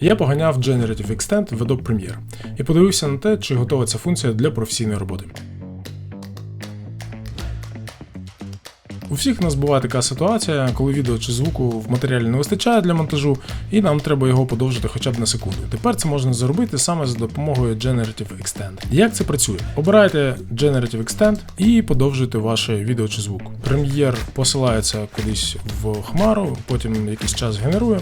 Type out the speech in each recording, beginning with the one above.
Я поганяв Generative Extend в Adobe Premiere і подивився на те, чи готова ця функція для професійної роботи. У всіх нас буває така ситуація, коли відео чи звуку в матеріалі не вистачає для монтажу, і нам треба його подовжити хоча б на секунду. Тепер це можна зробити саме за допомогою Generative Extend. Як це працює? Обираєте Generative Extend і подовжуєте ваше відео чи звук. Premiere посилається кудись в хмару, потім якийсь час генерує.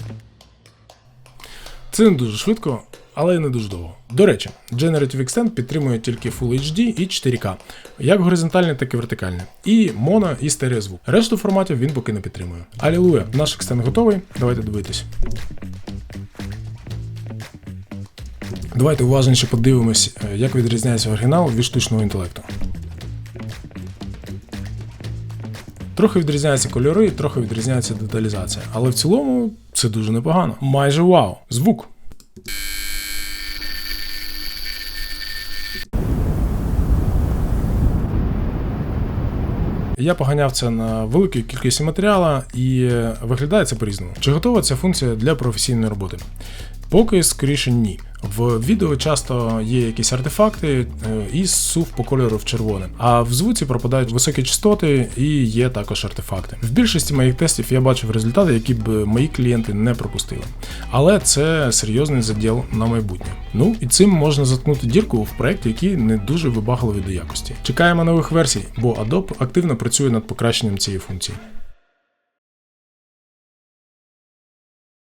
Це не дуже швидко, але й не дуже довго. До речі, Generative Extend підтримує тільки Full HD і 4K, як горизонтальний, так і вертикальний, і моно і стереозвук. Решту форматів він поки не підтримує. Алілуя, наш екстенд готовий. Давайте дивитись. Давайте уважніше подивимось, е, як відрізняється оригінал від штучного інтелекту. Трохи відрізняються кольори, трохи відрізняється деталізація, але в цілому це дуже непогано. Майже вау. Звук. Я поганяв це на великій кількості матеріалу і виглядає це по-різному. Чи готова ця функція для професійної роботи? Поки скоріше ні. В відео часто є якісь артефакти е, і сув по кольору в червоне, а в звуці пропадають високі частоти і є також артефакти. В більшості моїх тестів я бачив результати, які б мої клієнти не пропустили. Але це серйозний заділ на майбутнє. Ну і цим можна заткнути дірку в проєкті, який не дуже вибагливий до якості. Чекаємо нових версій, бо Adobe активно працює над покращенням цієї функції.